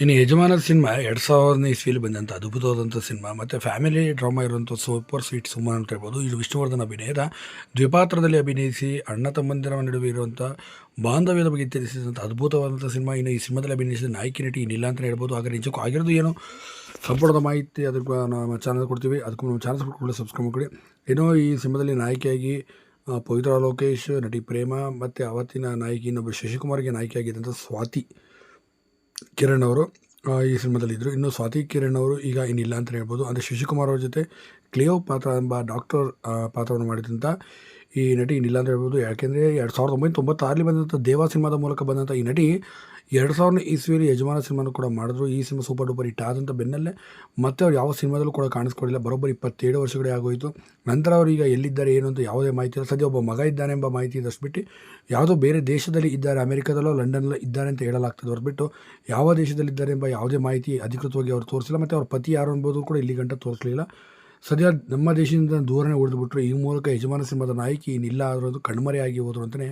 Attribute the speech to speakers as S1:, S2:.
S1: ಇನ್ನು ಯಜಮಾನದ ಸಿನಿಮಾ ಎರಡು ಸಾವಿರನೇ ಇಸ್ವಿಲಿ ಬಂದಂಥ ಅದ್ಭುತವಾದಂಥ ಸಿನಿಮಾ, ಮತ್ತು ಫ್ಯಾಮಿಲಿ ಡ್ರಾಮಾ ಇರುವಂಥ ಸೂಪರ್ ಸ್ವೀಟ್ ಸಿನಿಮಾ ಅಂತ ಹೇಳ್ಬೋದು. ಇದು ವಿಷ್ಣುವರ್ಧನ್ ಅಭಿನಯದ ದ್ವಿಪಾತ್ರದಲ್ಲಿ ಅಭಿನಯಿಸಿ ಅಣ್ಣ ತಮ್ಮಂದಿರ ನಡುವೆ ಇರುವಂಥ ಬಾಂಧವ್ಯದ ಬಗ್ಗೆ ತಿಳಿಸಿದಂಥ ಅದ್ಭುತವಾದಂಥ ಸಿನಿಮಾ. ಇನ್ನು ಈ ಸಿನಿಮಾದಲ್ಲಿ ಅಭಿನಯಿಸಿದ ನಾಯಕಿ ನಟಿ ಇನ್ನಿಲ್ಲ ಅಂತ ಹೇಳ್ಬೋದು. ಹಾಗೆ ನಿಜಕ್ಕೂ ಆಗಿರೋದು ಏನು? ಸಂಪೂರ್ಣದ ಮಾಹಿತಿ ಅದಕ್ಕೆ ನಮ್ಮ ಚಾನಲ್ ಕೊಡ್ತೀವಿ. ಅದಕ್ಕೂ ನಮ್ಮ ಚಾನಲ್ ಕೂಡ ಸಬ್ಸ್ಕ್ರೈಬ್ ಮಾಡಿ ಏನೋ ಈ ಸಿನಿಮಾದಲ್ಲಿ ನಾಯಕಿಯಾಗಿ ಪವಿತ್ರ ಲೋಕೇಶ್, ನಟಿ ಪ್ರೇಮ, ಮತ್ತು ಅವತ್ತಿನ ನಾಯಕಿ ಇನ್ನೊಬ್ಬರು ಶಶಿಕುಮಾರ್ಗೆ ನಾಯಕಿಯಾಗಿದ್ದಂಥ ಸ್ವಾತಿ. ಕಿರಣ್ ಅವರು ಈ ಸಿನಿಮಾದಲ್ಲಿ ಇದ್ದರು ಇನ್ನು ಸ್ವಾತಿ ಕಿರಣ್ ಅವರು ಈಗ ಏನಿಲ್ಲ ಅಂತ ಹೇಳ್ಬೋದು. ಅಂದರೆ ಶಶಿಕುಮಾರ್ ಅವ್ರ ಜೊತೆ ಕ್ಲಿಯೋ ಪಾತ್ರ ಎಂಬ ಡಾಕ್ಟರ್ ಪಾತ್ರವನ್ನು ಮಾಡಿದಂಥ ಈ ನಟಿ ಇನ್ನಿಲ್ಲ ಅಂತ ಹೇಳ್ಬೋದು. ಯಾಕೆಂದರೆ ಎರಡು ಸಾವಿರದ ಒಂಬೈನೂರ ತೊಂಬತ್ತಾರಲ್ಲಿ ಬಂದಂಥ ದೇವಾ ಸಿನಿಮಾದ ಮೂಲಕ ಬಂದಂಥ ಈ ನಟಿ ಎರಡು ಸಾವಿರನೇ ಇಸ್ವಿಯಲ್ಲಿ ಯಜಮಾನ ಸಿನಿಮಾನು ಕೂಡ ಮಾಡಿದ್ರು. ಈ ಸಿನಿಮಾ ಸೂಪರ್ ಡೂಪರ್ ಹಿಟ್ ಆದಂಥ ಬೆನ್ನಲ್ಲೇ ಮತ್ತೆ ಅವ್ರು ಯಾವ ಸಿನಿಮಾದಲ್ಲೂ ಕೂಡ ಕಾಣಿಸ್ಕೊಡಿಲ್ಲ. ಬರೋಬ್ಬರಿ ಇಪ್ಪತ್ತೇಳು ವರ್ಷಗಳೇ ಆಗೋಯಿತು. ನಂತರ ಅವರು ಈಗ ಎಲ್ಲಿದ್ದಾರೆ, ಏನು ಅಂತ ಯಾವುದೇ ಮಾಹಿತಿ ಇಲ್ಲ. ಸದ್ಯ ಒಬ್ಬ ಮಗ ಇದ್ದಾನೆ ಎಂಬ ಮಾಹಿತಿ ಇದಷ್ಟು ಬಿಟ್ಟು ಯಾವುದೋ ಬೇರೆ ದೇಶದಲ್ಲಿ ಇದ್ದಾರೆ, ಅಮೆರಿಕದಲ್ಲೋ, ಲಂಡನ್ನಲ್ಲೋ ಇದ್ದಾರೆ ಅಂತ ಹೇಳಲಾಗ್ತದೆ ಹೊರಬಿಟ್ಟು. ಯಾವ ದೇಶದಲ್ಲಿದ್ದಾರೆ ಎಂಬ ಯಾವುದೇ ಮಾಹಿತಿ ಅಧಿಕೃತವಾಗಿ ಅವರು ತೋರಿಸಿಲ್ಲ. ಮತ್ತು ಅವ್ರ ಪತಿ ಯಾರು ಅನ್ಬೋದು ಕೂಡ ಇಲ್ಲಿ ಗಂಟ ತೋರಿಸಲಿಲ್ಲ. ಸದ್ಯ ನಮ್ಮ ದೇಶದಿಂದ ದೂರನೇ ಉಳಿದುಬಿಟ್ರು. ಈ ಮೂಲಕ ಯಜಮಾನ ಸಿನಿಮಾದ ನಾಯಕಿ ಇನ್ನಿಲ್ಲ ಅದು ಕಣ್ಮರೆಯಾಗಿ ಹೋದರು ಅಂತಲೇ